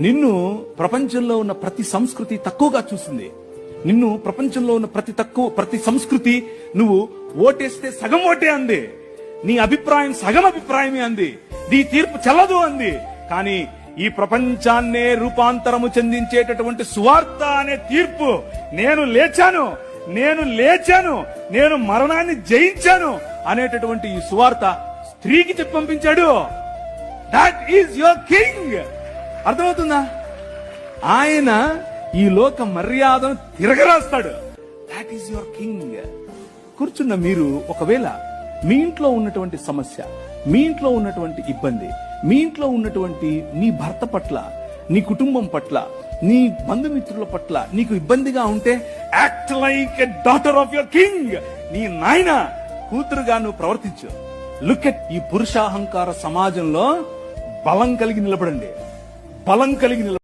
నిన్ను ప్రపంచంలో ఉన్న ప్రతి సంస్కృతి తక్కువగా చూసింది. నిన్ను ప్రపంచంలో ఉన్న ప్రతి తక్కువ ప్రతి సంస్కృతి నువ్వు ఓటేస్తే సగం ఓటే అంది. నీ అభిప్రాయం సగం అభిప్రాయమే అంది. నీ తీర్పు చెల్లదు అంది. కానీ ఈ ప్రపంచాన్నే రూపాంతరము చెందించేటటువంటి సువార్త అనే తీర్పు నేను లేచాను. నేను లేచాను. నేను మరణాన్ని జయించాను అనేటటువంటి ఈ సువార్త స్త్రీకి చెప్పి పంపించాడు. దాట్ ఈజ్ యువర్ కింగ్ అర్థమవుతుందా? ఆయన ఈ లోక మర్యాదను తిరగరాస్తాడు. దాట్ ఈస్ యువర్ కింగ్ కూర్చున్న మీరు ఒకవేళ మీ ఇంట్లో ఉన్నటువంటి సమస్య మీ ఇంట్లో ఉన్నటువంటి ఇబ్బంది మీ ఇంట్లో ఉన్నటువంటి నీ భర్త పట్ల నీ కుటుంబం పట్ల నీ బంధుమిత్రుల పట్ల నీకు ఇబ్బందిగా ఉంటే act like a daughter of your king నీ నాయన కూతురుగా నువ్వు ప్రవర్తించు. లుక్ ఎట్ ఈ పురుషాహంకార సమాజంలో బలం కలిగి నిలబడండి. బలం కలిగి నిలబడి